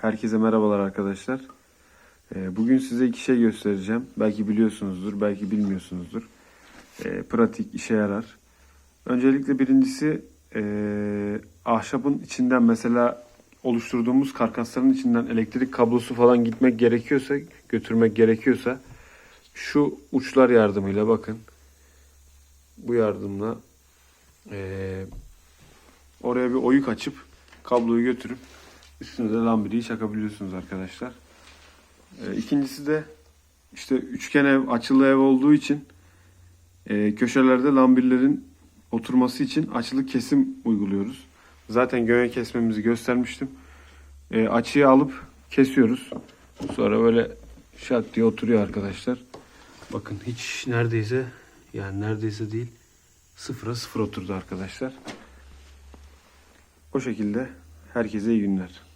Herkese merhabalar arkadaşlar. Ee, Bugün size iki şey göstereceğim. Belki biliyorsunuzdur, belki bilmiyorsunuzdur. Ee, Pratik, işe yarar. Öncelikle birincisi ee, ahşabın içinden mesela oluşturduğumuz karkasların içinden elektrik kablosu falan gitmek gerekiyorsa, götürmek gerekiyorsa şu uçlar yardımıyla bakın. Bu yardımla oraya bir oyuk açıp kabloyu götürüp üstüne de çakabiliyorsunuz arkadaşlar. Ee, ikincisi de işte üçgen ev, açılı ev olduğu için e, köşelerde lambirlerin oturması için açılı kesim uyguluyoruz. Zaten göğe kesmemizi göstermiştim. E, açıyı alıp kesiyoruz. Sonra böyle şak diye oturuyor arkadaşlar. Bakın hiç neredeyse yani neredeyse değil sıfıra sıfır oturdu arkadaşlar. O şekilde herkese iyi günler.